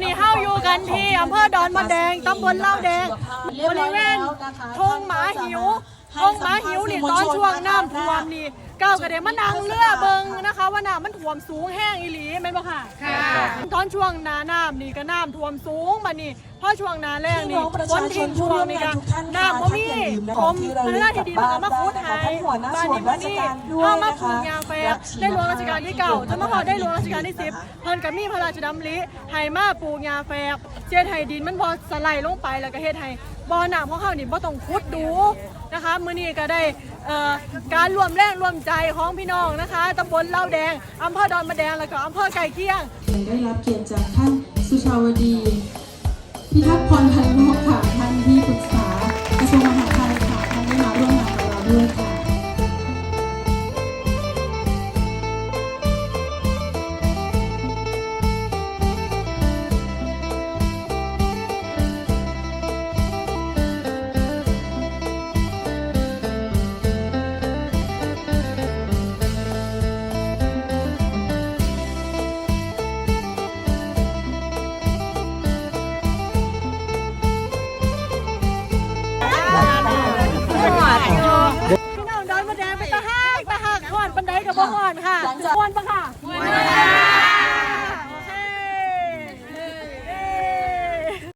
อนี้เฮาอยู่กันที่อำเภอดอนมะแดงตำบลเล่าวแดงบริเวณทงหมาหิวทงหมาหิวนี่ตอนช่วงน้ำท่วมนี่ก้าวกระเดมานั่งเรือเบิงนะคะว่าน้ำมันท่วมสูงแห้งอีหลีแม่นบ่ค่ะค่ะตอนช่วงหนาน้ำนี่ก็น้ำท่วมสูงมานี่พอช่วงหนาแรงนี่ฝนทิ้งช่วงนี่ก็น้ำบ่มี กรมพนักงานที่ดีมันก็มาขุดให้บ้านนี้มานี่เอามาปลูกยางแฝกได้หลวงรัชกาลที่เก้าจนมาพอได้หลวงรัชกาลที่สิบเพิ่นก็มีพระราชดำริให้มาปลูกยางแฝกเจ็ดให้ดินมันพอสไลด์ลงไปแล้วก็เฮ็ดให้บ่อน้ำของเฮานี่บ่ต้องขุดดูนะคะมื้อนี้ก็ได้เอ่อการรวมแรงรวมใจของพี่น้องนะคะตำบลเล่าวแดงอำเภอดอนมะแดงแล้วก็อำเภอไก่เคียงได้รับเกียรติจากท่านสุชาวดีพิทักษ์พรพัน พี่น้องดอนมะแดงไปตะหากตะหากหอนปันไดกับบ่หอนค่ะหอนปะค่ะ